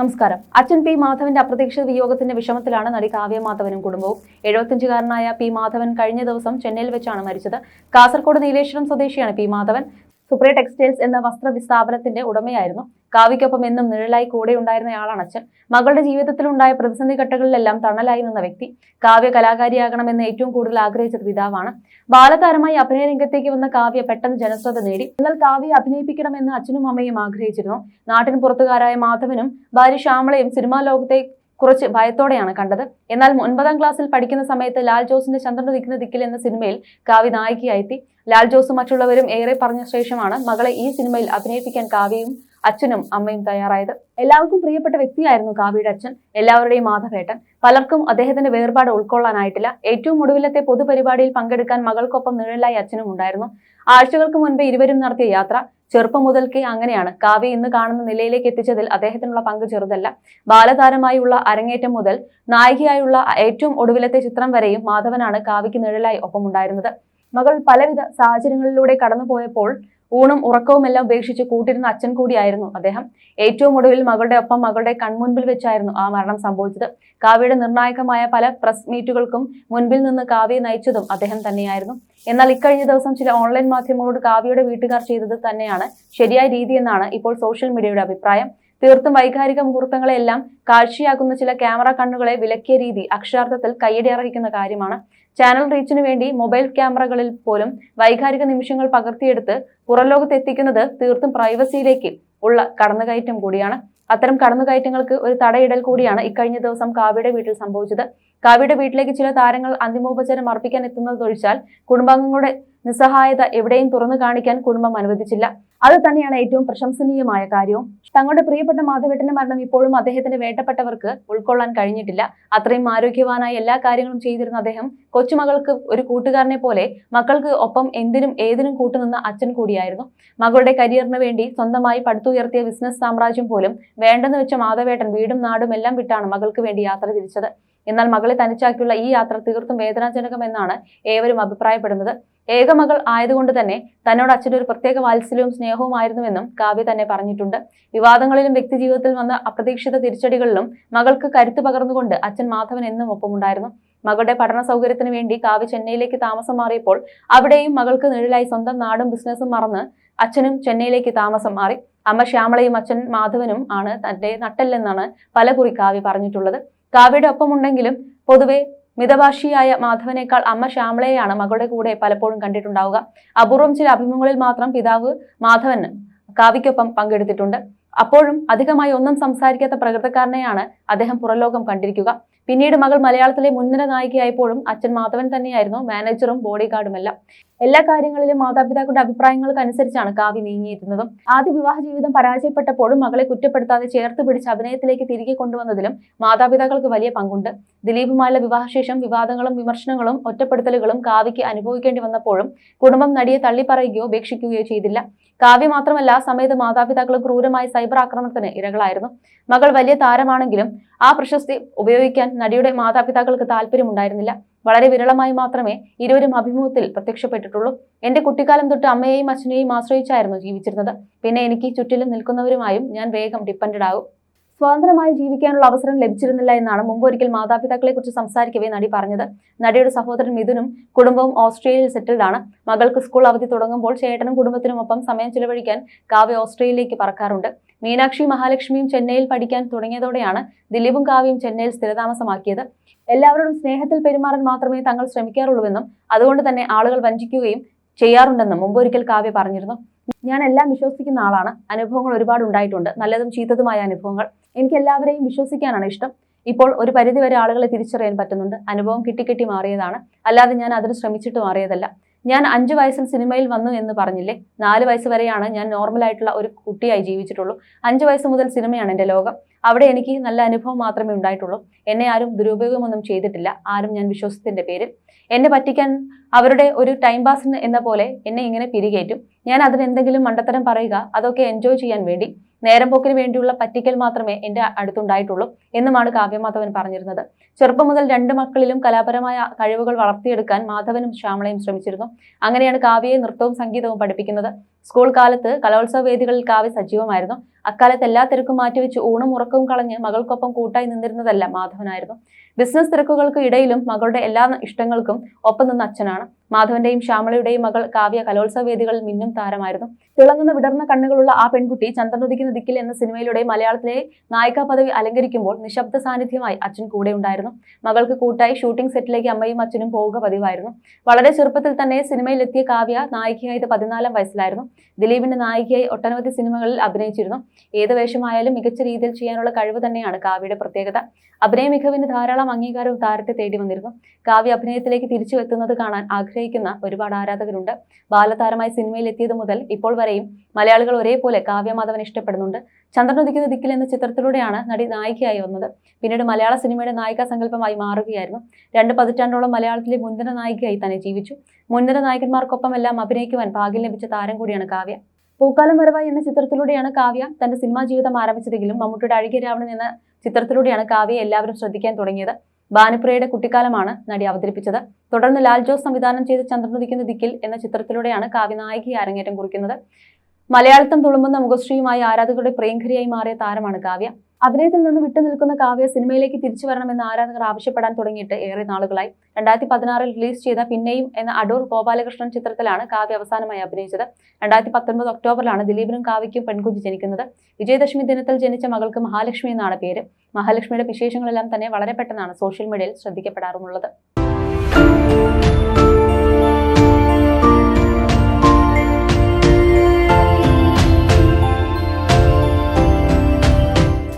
നമസ്കാരം. അച്ഛൻ പി മാധവന്റെ അപ്രതീക്ഷിത വിയോഗത്തിന്റെ വിഷമത്തിലാണ് നടി കാവ്യ മാധവനും കുടുംബവും. എഴുപത്തിയഞ്ചുകാരനായ പി മാധവൻ കഴിഞ്ഞ ദിവസം ചെന്നൈയിൽ വെച്ചാണ് മരിച്ചത്. കാസർഗോഡ് നീലേശ്വരം സ്വദേശിയാണ് പി മാധവൻ. സുപ്രിയ ടെക്സ്റ്റൈൽസ് എന്ന വസ്ത്ര വിസ്ഥാപനത്തിന്റെ ഉടമയായിരുന്നു. കാവ്യയ്ക്കൊപ്പം എന്നും നിഴലായി കൂടെ ഉണ്ടായിരുന്നയാളാണ് അച്ഛൻ. മകളുടെ ജീവിതത്തിലുണ്ടായ പ്രതിസന്ധി ഘട്ടങ്ങളിലെല്ലാം തണലായി നിന്ന വ്യക്തി. കാവ്യ കലാകാരിയാകണമെന്ന് ഏറ്റവും കൂടുതൽ ആഗ്രഹിച്ചത് പിതാവാണ്. ബാലതാരമായി അഭിനയ രംഗത്തേക്ക് വന്ന കാവ്യ പെട്ടെന്ന് ജനശ്രദ്ധ നേടി. എന്നാൽ കാവ്യ അഭിനയിപ്പിക്കണമെന്ന് അച്ഛനും അമ്മയും ആഗ്രഹിച്ചിരുന്നു. നാട്ടിൻ പുറത്തുകാരായ മാധവനും ഭാര്യ ശ്യാമളയും സിനിമാ ലോകത്തെ കുറച്ച് ഭയത്തോടെയാണ് കണ്ടത്. എന്നാൽ ഒൻപതാം ക്ലാസ്സിൽ പഠിക്കുന്ന സമയത്ത് ലാൽ ജോസിന്റെ ചന്ദ്രൻ നിൽക്കുന്ന ദിക്കിൽ എന്ന സിനിമയിൽ കാവ്യ നായികയായെത്തി ലാൽ ജോസും മറ്റുള്ളവരും ഏറെ പറഞ്ഞ ശേഷമാണ് മകളെ ഈ സിനിമയിൽ അഭിനയിപ്പിക്കാൻ കാവ്യയും അച്ഛനും അമ്മയും തയ്യാറായത്. എല്ലാവർക്കും പ്രിയപ്പെട്ട വ്യക്തിയായിരുന്നു കാവ്യയുടെ അച്ഛൻ എല്ലാവരുടെയും മാധവേട്ടൻ. പലർക്കും അദ്ദേഹത്തിന്റെ വേർപാട് ഉൾക്കൊള്ളാനായിട്ടില്ല. ഏറ്റവും ഒടുവിലത്തെ പൊതുപരിപാടിയിൽ പങ്കെടുക്കാൻ മകൾക്കൊപ്പം നിഴലായി അച്ഛനും ഉണ്ടായിരുന്നു. ആഴ്ചകൾക്ക് മുൻപ് ഇരുവരും നടത്തിയ യാത്ര ചെറുപ്പം മുതൽക്കേ അങ്ങനെയാണ്. കാവ്യ ഇന്ന് കാണുന്ന നിലയിലേക്ക് എത്തിച്ചതിൽ അദ്ദേഹത്തിനുള്ള പങ്ക് ചെറുതല്ല. ബാലതാരമായുള്ള അരങ്ങേറ്റം മുതൽ നായികയായുള്ള ഏറ്റവും ഒടുവിലത്തെ ചിത്രം വരെയും മാധവനാണ് കാവ്യയ്ക്ക് നിഴലായി ഒപ്പമുണ്ടായിരുന്നത്. മകൾ പലവിധ സാഹചര്യങ്ങളിലൂടെ കടന്നുപോയപ്പോൾ ഊണും ഉറക്കവും എല്ലാം ഉപേക്ഷിച്ച് കൂട്ടിരുന്ന അച്ഛൻ കൂടിയായിരുന്നു അദ്ദേഹം. ഏറ്റവും ഒടുവിൽ മകളുടെ ഒപ്പം മകളുടെ കൺമുൻപിൽ വെച്ചായിരുന്നു ആ മരണം സംഭവിച്ചത്. കാവ്യയുടെ നിർണായകമായ പല പ്രസ് മീറ്റുകൾക്കും മുൻപിൽ നിന്ന് കാവ്യെ നയിച്ചതും അദ്ദേഹം തന്നെയായിരുന്നു. എന്നാൽ ഇക്കഴിഞ്ഞ ദിവസം ചില ഓൺലൈൻ മാധ്യമങ്ങളോട് കാവ്യയുടെ വീട്ടുകാർ ചെയ്തത് തന്നെയാണ് ശരിയായ രീതി എന്നാണ് ഇപ്പോൾ സോഷ്യൽ മീഡിയയുടെ അഭിപ്രായം. തീർത്തും വൈകാരിക മുഹൂർത്തങ്ങളെല്ലാം കാഴ്ചയാക്കുന്ന ചില ക്യാമറ കണ്ണുകളെ വിലക്കിയ രീതി അക്ഷരാർത്ഥത്തിൽ കയ്യടി അർഹിക്കുന്ന കാര്യമാണ്. ചാനൽ റീച്ചിനു വേണ്ടി മൊബൈൽ ക്യാമറകളിൽ പോലും വൈകാരിക നിമിഷങ്ങൾ പകർത്തിയെടുത്ത് പുറംലോകത്ത് എത്തിക്കുന്നത് തീർത്തും പ്രൈവസിയിലേക്ക് ഉള്ള കടന്നുകയറ്റം കൂടിയാണ്. അത്തരം കടന്നുകയറ്റങ്ങൾക്ക് ഒരു തടയിടൽ കൂടിയാണ് ഇക്കഴിഞ്ഞ ദിവസം കാവ്യയുടെ വീട്ടിൽ സംഭവിച്ചത്. കാവ്യയുടെ വീട്ടിലേക്ക് ചില താരങ്ങൾ അന്തിമോപചാരം അർപ്പിക്കാൻ എത്തുന്നത് ഒഴിച്ചാൽ കുടുംബാംഗങ്ങളുടെ നിസ്സഹായത എവിടെയും തുറന്നു കാണിക്കാൻ കുടുംബം അനുവദിച്ചില്ല. അത് തന്നെയാണ് ഏറ്റവും പ്രശംസനീയമായ കാര്യവും. തങ്ങളുടെ പ്രിയപ്പെട്ട മാധവേട്ടന്റെ മരണം ഇപ്പോഴും അദ്ദേഹത്തിന്റെ വേട്ടപ്പെട്ടവർക്ക് ഉൾക്കൊള്ളാൻ കഴിഞ്ഞിട്ടില്ല. അത്രയും ആരോഗ്യവാനായി എല്ലാ കാര്യങ്ങളും ചെയ്തിരുന്ന അദ്ദേഹം കൊച്ചുമകൾക്ക് ഒരു കൂട്ടുകാരനെ പോലെ മക്കൾക്ക് ഒപ്പം എന്തിനും ഏതിനും കൂട്ടുനിന്ന അച്ഛൻ കൂടിയായിരുന്നു. മകളുടെ കരിയറിന് വേണ്ടി സ്വന്തമായി പടുത്തുയർത്തിയ ബിസിനസ് സാമ്രാജ്യം പോലും വേണ്ടെന്ന് വെച്ച മാധവേട്ടൻ വീടും നാടും എല്ലാം വിട്ടാണ് മകൾക്ക് വേണ്ടി യാത്ര തിരിച്ചത്. എന്നാൽ മകളെ തനിച്ചാക്കിയുള്ള ഈ യാത്ര തീർത്തും വേദനാജനകമെന്നാണ് ഏവരും അഭിപ്രായപ്പെടുന്നത്. ഏകമകൾ ആയതുകൊണ്ട് തന്നെ തന്നോട് അച്ഛന്റെ ഒരു പ്രത്യേക വാത്സല്യവും സ്നേഹവും സ്നേഹവുമായിരുന്നുവെന്നും കാവ്യ തന്നെ പറഞ്ഞിട്ടുണ്ട്. വിവാദങ്ങളിലും വ്യക്തിജീവിതത്തിൽ വന്ന അപ്രതീക്ഷിത തിരിച്ചടികളിലും മകൾക്ക് കരുത്ത് പകർന്നുകൊണ്ട് അച്ഛൻ മാധവൻ എന്നും ഒപ്പമുണ്ടായിരുന്നു. മകളുടെ പഠന സൗകര്യത്തിന് വേണ്ടി കാവ്യ ചെന്നൈയിലേക്ക് താമസം മാറിയപ്പോൾ അവിടെയും മകൾക്ക് നിഴലായി സ്വന്തം നാടും ബിസിനസ്സും മറന്ന് അച്ഛനും ചെന്നൈയിലേക്ക് താമസം മാറി. അമ്മ ശ്യാമളയും അച്ഛൻ മാധവനും ആണ് തന്റെ പല കുറി കാവ്യ പറഞ്ഞിട്ടുള്ളത്. കാവ്യയുടെ ഒപ്പമുണ്ടെങ്കിലും പൊതുവെ മിതഭാഷിയായ മാധവനേക്കാൾ അമ്മ ശ്യാമളയെയാണ് മകളുടെ കൂടെ പലപ്പോഴും കണ്ടിട്ടുണ്ടാവുക. അപൂർവം ചില അഭിമുഖങ്ങളിൽ മാത്രം പിതാവ് മാധവൻ കാവ്യക്കൊപ്പം പങ്കെടുത്തിട്ടുണ്ട്. അപ്പോഴും അധികമായി ഒന്നും സംസാരിക്കാത്ത പ്രകൃതക്കാരനെയാണ് അദ്ദേഹം പുറലോകം കണ്ടിരിക്കുക. പിന്നീട് മകൾ മലയാളത്തിലെ മുൻനിര നായികയായപ്പോഴും അച്ഛൻ മാധവൻ തന്നെയായിരുന്നു മാനേജറും ബോഡി ഗാർഡുമെല്ലാം എല്ലാ കാര്യങ്ങളിലും മാതാപിതാക്കളുടെ അഭിപ്രായങ്ങൾക്ക് അനുസരിച്ചാണ് കാവ്യ നീങ്ങിയിരുന്നതും. ആദ്യ വിവാഹ ജീവിതം പരാജയപ്പെട്ടപ്പോഴും മകളെ കുറ്റപ്പെടുത്താതെ ചേർത്ത് പിടിച്ച് അഭിനയത്തിലേക്ക് തിരികെ കൊണ്ടുവന്നതിലും മാതാപിതാക്കൾക്ക് വലിയ പങ്കുണ്ട്. ദിലീപുമായുള്ള വിവാഹശേഷം വിവാദങ്ങളും വിമർശനങ്ങളും ഒറ്റപ്പെടുത്തലുകളും കാവ്യയ്ക്ക് അനുഭവിക്കേണ്ടി വന്നപ്പോഴും കുടുംബം നടിയെ തള്ളിപ്പറയുകയോ ഉപേക്ഷിക്കുകയോ ചെയ്തില്ല. കാവ്യ മാത്രമല്ല ആ സമയത്ത് മാതാപിതാക്കൾ ക്രൂരമായ സൈബർ ആക്രമണത്തിന് ഇരകളായിരുന്നു. മകൾ വലിയ താരമാണെങ്കിലും ആ പ്രശസ്തി ഉപയോഗിക്കാൻ നടിയുടെ മാതാപിതാക്കൾക്ക് താല്പര്യമുണ്ടായിരുന്നില്ല. വളരെ വിരളമായി മാത്രമേ ഇരുവരും അഭിമുഖത്തിൽ പ്രത്യക്ഷപ്പെട്ടിട്ടുള്ളൂ. എന്റെ കുട്ടിക്കാലം തൊട്ട് അമ്മയെയും അച്ഛനെയും ആശ്രയിച്ചായിരുന്നു ജീവിച്ചിരുന്നത്. പിന്നെ എനിക്ക് ചുറ്റിലും നിൽക്കുന്നവരുമായും ഞാൻ വേഗം ഡിപ്പെൻഡഡ് ആകും. സ്വതന്ത്രമായി ജീവിക്കാനുള്ള അവസരം ലഭിച്ചിരുന്നില്ല എന്നാണ് മുമ്പ് ഒരിക്കൽ മാതാപിതാക്കളെ കുറിച്ച് സംസാരിക്കവേ നടി പറഞ്ഞത്. നടിയുടെ സഹോദരൻ മിഥുനും കുടുംബവും ഓസ്ട്രേലിയയിൽ സെറ്റിൽഡ് ആണ്. മകൾക്ക് സ്കൂൾ അവധി തുടങ്ങുമ്പോൾ ചേട്ടനും കുടുംബത്തിനുമൊപ്പം സമയം ചിലവഴിക്കാൻ കാവ്യ ഓസ്ട്രേലിയയിലേക്ക് പറക്കാറുണ്ട്. മീനാക്ഷി മഹാലക്ഷ്മിയും ചെന്നൈയിൽ പഠിക്കാൻ തുടങ്ങിയതോടെയാണ് ദിലീപും കാവ്യയും ചെന്നൈയിൽ സ്ഥിരതാമസമാക്കിയത്. എല്ലാവരോടും സ്നേഹത്തിൽ പെരുമാറാൻ മാത്രമേ തങ്ങൾ ശ്രമിക്കാറുള്ളൂവെന്നും അതുകൊണ്ട് തന്നെ ആളുകൾ വഞ്ചിക്കുകയും ചെയ്യാറുണ്ടെന്നും മുമ്പൊരിക്കൽ കാവ്യ പറഞ്ഞിരുന്നു. ഞാൻ എല്ലാം വിശ്വസിക്കുന്ന ആളാണ്. അനുഭവങ്ങൾ ഒരുപാട് ഉണ്ടായിട്ടുണ്ട്. നല്ലതും ചീത്തതുമായ അനുഭവങ്ങൾ. എനിക്ക് എല്ലാവരെയും വിശ്വസിക്കാനാണ് ഇഷ്ടം. ഇപ്പോൾ ഒരു പരിധിവരെ ആളുകളെ തിരിച്ചറിയാൻ പറ്റുന്നുണ്ട്. അനുഭവം കിട്ടിക്കിട്ടി മാറിയതാണ്. അല്ലാതെ ഞാൻ അതിന് ശ്രമിച്ചിട്ട് മാറിയതല്ല. ഞാൻ അഞ്ചു വയസ്സിൽ സിനിമയിൽ വന്നു എന്ന് പറഞ്ഞില്ലേ? നാല് വയസ്സ് വരെയാണ് ഞാൻ നോർമലായിട്ടുള്ള ഒരു കുട്ടിയായി ജീവിച്ചിട്ടുള്ളൂ. അഞ്ചു വയസ്സ് മുതൽ സിനിമയാണ് എന്റെ ലോകം. അവിടെ എനിക്ക് നല്ല അനുഭവം മാത്രമേ ഉണ്ടായിട്ടുള്ളൂ. എന്നെ ആരും ദുരുപയോഗമൊന്നും ചെയ്തിട്ടില്ല. ആരും ഞാൻ വിശ്വസത്തിന്റെ പേരിൽ. എന്നെ പറ്റിക്കാൻ അവരുടെ ഒരു ടൈം പാസ് എന്ന പോലെ എന്നെ ഇങ്ങനെ പിരികേറ്റും. ഞാൻ അതിനെന്തെങ്കിലും മണ്ടത്തരം പറയുക അതൊക്കെ എൻജോയ് ചെയ്യാൻ വേണ്ടി. നേരം പോക്കിന് വേണ്ടിയുള്ള പറ്റിക്കൽ മാത്രമേ എന്റെ അടുത്തുണ്ടായിട്ടുള്ളൂ എന്നുമാണ് കാവ്യമാധവൻ പറഞ്ഞിരുന്നത്. ചെറുപ്പം മുതൽ രണ്ട് മക്കളിലും കലാപരമായ കഴിവുകൾ വളർത്തിയെടുക്കാൻ മാധവനും ശ്യാമളയും ശ്രമിച്ചിരുന്നു. അങ്ങനെയാണ് കാവ്യയെ നൃത്തവും സംഗീതവും പഠിപ്പിക്കുന്നത്. സ്കൂൾ കാലത്ത് കലോത്സവ വേദികളിൽ കാവ്യ സജീവമായിരുന്നു. അക്കാലത്ത് എല്ലാ തിരക്കും മാറ്റിവെച്ച് ഊണും ഉറക്കവും കളഞ്ഞ് മകൾക്കൊപ്പം കൂട്ടായി നിന്നിരുന്നതല്ല മാധവനായിരുന്നു. ബിസിനസ് തിരക്കുകൾക്ക് ഇടയിലും മകളുടെ എല്ലാ ഇഷ്ടങ്ങൾക്കും ഒപ്പം നിന്ന അച്ഛനാണ്. മാധവന്റെയും ശ്യാമളയുടെയും മകൾ കാവ്യ കലോത്സവ വേദികളിൽ മിന്നും താരമായിരുന്നു. തിളങ്ങുന്ന വിടർന്ന കണ്ണുകളുള്ള ആ പെൺകുട്ടി ചന്ദ്രനുദിക്കുന്ന ദിക്കിൽ എന്ന സിനിമയിലൂടെ മലയാളത്തിലെ നായികാ പദവി അലങ്കരിക്കുമ്പോൾ നിശബ്ദ സാന്നിധ്യമായി അച്ഛൻ കൂടെ ഉണ്ടായിരുന്നു. മകൾക്ക് കൂട്ടായി ഷൂട്ടിംഗ് സെറ്റിലേക്ക് അമ്മയും അച്ഛനും പോവുക പതിവായിരുന്നു. വളരെ ചെറുപ്പത്തിൽ തന്നെ സിനിമയിലെത്തിയ കാവ്യ നായികയായത് പതിനാലാം വയസ്സിലായിരുന്നു. ദിലീപിന്റെ നായികയായി ഒട്ടനവധി സിനിമകളിൽ അഭിനയിച്ചിരുന്നു. ഏത് വേഷമായാലും മികച്ച രീതിയിൽ ചെയ്യാനുള്ള കഴിവ് തന്നെയാണ് കാവ്യയുടെ പ്രത്യേകത. അഭിനയ മികവിന് ധാരാളം അംഗീകാരവും താരത്തെ തേടി വന്നിരുന്നു. കാവ്യ അഭിനയത്തിലേക്ക് തിരിച്ചു എത്തുന്നത് കാണാൻ ആഗ്രഹിക്കുന്ന ഒരുപാട് ആരാധകരുണ്ട്. ബാലതാരമായി സിനിമയിൽ എത്തിയത് മുതൽ ഇപ്പോൾ വരെയും മലയാളികൾ ഒരേപോലെ കാവ്യ മാധവൻ ഇഷ്ടപ്പെടുന്നുണ്ട്. ചന്ദ്രനുദിക്കുന്ന ദിക്കിൽ എന്ന ചിത്രത്തിലൂടെയാണ് നടി നായികയായി വന്നത്. പിന്നീട് മലയാള സിനിമയുടെ നായികാ സങ്കല്പമായി മാറുകയായിരുന്നു. രണ്ട് പതിറ്റാണ്ടോളം മലയാളത്തിലെ മുൻനിര നായികയായി തന്നെ ജീവിച്ചു. മുൻനിര നായകന്മാർക്കൊപ്പമെല്ലാം അഭിനയിക്കുവാൻ ഭാഗ്യം ലഭിച്ച താരം കൂടിയാണ് കാവ്യ. പൂക്കാലം വരവായി എന്ന ചിത്രത്തിലൂടെയാണ് കാവ്യ തന്റെ സിനിമാ ജീവിതം ആരംഭിച്ചതെങ്കിലും മമ്മൂട്ടിയുടെ അഴുകിയ രാവണൻ എന്ന ചിത്രത്തിലൂടെയാണ് കാവ്യ എല്ലാവരും ശ്രദ്ധിക്കാൻ തുടങ്ങിയത്. ബാനുപ്രയുടെ കുട്ടിക്കാലമാണ് നടി അവതരിപ്പിച്ചത്. തുടർന്ന് ലാൽ ജോസ് സംവിധാനം ചെയ്ത ചന്ദ്രനുദിക്കുന്ന ദിക്കിൽ എന്ന ചിത്രത്തിലൂടെയാണ് കാവ്യ നായികയെ അരങ്ങേറ്റം കുറിക്കുന്നത്. മലയാളത്തം തുളുമ്പുന്ന മുഖശ്രീയുമായി ആരാധകരുടെ പ്രിയങ്കരിയായി മാറിയ താരമാണ് കാവ്യ. അഭിനയത്തിൽ നിന്ന് വിട്ടുനിൽക്കുന്ന കാവ്യ സിനിമയിലേക്ക് തിരിച്ചു വരണമെന്ന് ആരാധകർ ആവശ്യപ്പെടാൻ തുടങ്ങിയിട്ട് ഏറെ നാളുകളായി. രണ്ടായിരത്തി പതിനാറിൽ റിലീസ് ചെയ്ത പിന്നെയും എന്ന അടൂർ ഗോപാലകൃഷ്ണൻ ചിത്രത്തിലാണ് കാവ്യ അവസാനമായി അഭിനയിച്ചത്. രണ്ടായിരത്തി പത്തൊൻപത് ഒക്ടോബറിലാണ് ദിലീപിനും കാവ്യയ്ക്കും പെൺകുഞ്ഞ് ജനിക്കുന്നത്. വിജയദശമി ദിനത്തിൽ ജനിച്ച മകൾക്ക് മഹാലക്ഷ്മി എന്നാണ് പേര്. മഹാലക്ഷ്മിയുടെ വിശേഷങ്ങളെല്ലാം തന്നെ വളരെ പെട്ടെന്നാണ് സോഷ്യൽ മീഡിയയിൽ ശ്രദ്ധിക്കപ്പെടാറുമുള്ളത്.